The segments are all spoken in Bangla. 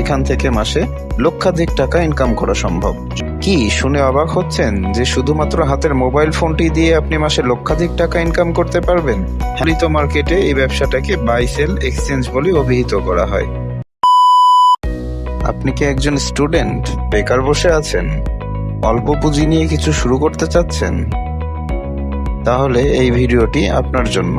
এখান থেকে মাসে লক্ষাধিক টাকা ইনকাম করা সম্ভব। কি শুনে অবাক হচ্ছেন যে শুধুমাত্র হাতের মোবাইল ফোনটি দিয়ে আপনি মাসে লক্ষাধিক টাকা ইনকাম করতে পারবেন? হ্যালিত মার্কেটে এই ব্যবসাটাকে বাই সেল এক্সচেঞ্জ বলে অভিহিত করা হয়। আপনি কি একজন স্টুডেন্ট বেকার বসে আছেন? অল্প পুঁজি নিয়ে কিছু শুরু করতে চাচ্ছেন? তাহলে এই ভিডিওটি আপনার জন্য।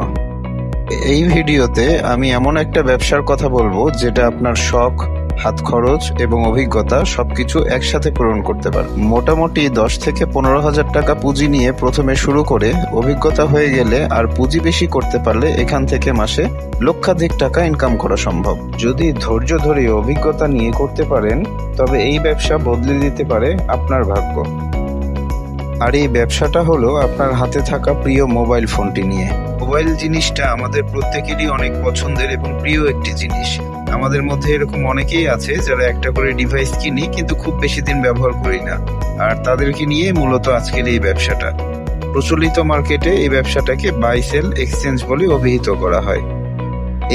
এই ভিডিওতে আমি এমন একটা ব্যবসার কথা বলব যেটা আপনার শখ হাত খরচ এবং অভিজ্ঞতা সবকিছু একসাথে পূরণ করতে পারে। মোটামুটি দশ থেকে পনেরো হাজার টাকা পুঁজি নিয়ে প্রথমে শুরু করে অভিজ্ঞতা হয়ে গেলে আর পুঁজি বেশি করতে পারলে এখান থেকে মাসে লক্ষাধিক টাকা ইনকাম করা সম্ভব। যদি ধৈর্য ধরে অভিজ্ঞতা নিয়ে করতে পারেন, তবে এই ব্যবসা বদলে দিতে পারে আপনার ভাগ্য। আর এই ব্যবসাটা হলো আপনার হাতে থাকা প্রিয় মোবাইল ফোনটি নিয়ে। মোবাইল জিনিসটা আমাদের প্রত্যেকেরই অনেক পছন্দের এবং প্রিয় একটি জিনিস। আমাদের মধ্যে এরকম অনেকেই আছে যারা একটা করে ডিভাইস কিনি, কিন্তু খুব বেশি দিন ব্যবহার করি না। আর তাদেরকে নিয়ে মূলত আজকের এই ব্যবসাটা। প্রচলিত মার্কেটে এই ব্যবসাটাকে বাই সেল এক্সচেঞ্জ বলে অভিহিত করা হয়।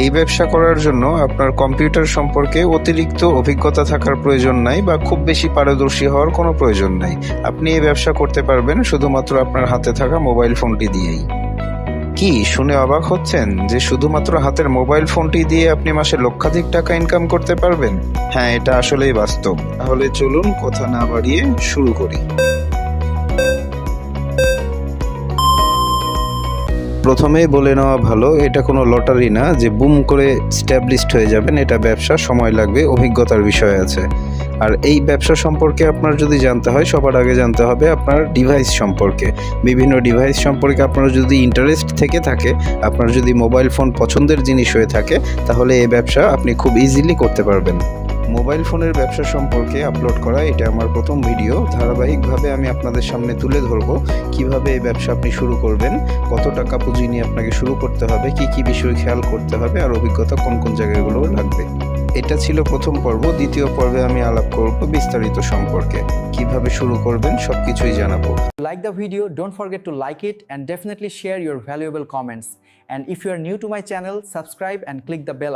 এই ব্যবসা করার জন্য আপনার কম্পিউটার সম্পর্কে অতিরিক্ত অভিজ্ঞতা থাকার প্রয়োজন নাই বা খুব বেশি পারদর্শী হওয়ার কোনো প্রয়োজন নাই। আপনি এই ব্যবসা করতে পারবেন শুধুমাত্র আপনার হাতে থাকা মোবাইল ফোনটি দিয়েই। কি শুনে অবাক হচ্ছেন যে শুধুমাত্র হাতের মোবাইল ফোনটি দিয়ে আপনি মাসে লক্ষাধিক টাকা ইনকাম করতে পারবেন? হ্যাঁ এটা আসলেই বাস্তব। তাহলে চলুন কথা না বাড়িয়ে শুরু করি। প্রথমেই বলে নেওয়া ভালো, এটা কোনো লটারি না, যে বুম করে স্ট্যাবলিশড হয়ে যাবেন, এটা ব্যবসা, সময় লাগবে, অভিজ্ঞতার বিষয় আছে। আর এই ব্যবসা সম্পর্কে আপনার যদি জানতে হয়, সবার আগে জানতে হবে আপনার ডিভাইস সম্পর্কে। বিভিন্ন ডিভাইস সম্পর্কে আপনার যদি ইন্টারেস্ট থেকে থাকে, আপনার যদি মোবাইল ফোন পছন্দের জিনিস হয়ে থাকে, তাহলে এই ব্যবসা আপনি খুব ইজিলি করতে পারবেন। মোবাইল ফোনের ব্যবসা সম্পর্কে আপলোড করা এটা আমার প্রথম ভিডিও ধারাবাহিকভাবে আমি আপনাদের সামনে তুলে ধরবো কীভাবে এই ব্যবসা আপনি শুরু করবেন কত টাকা পুঁজি নিয়ে আপনাকে শুরু করতে হবে কি কি বিষয় খেয়াল করতে হবে আর অভিজ্ঞতা কোন কোন জায়গাগুলো লাগবে। এটা ছিল প্রথম পর্ব। দ্বিতীয় পর্বে আমি আলাপ করব বিস্তারিত সম্পর্কে। কীভাবে শুরু করবেন সবকিছুই জানাব। Like the video don't forget to like it and definitely share your valuable comments And if you are new to my channel, subscribe and click the bell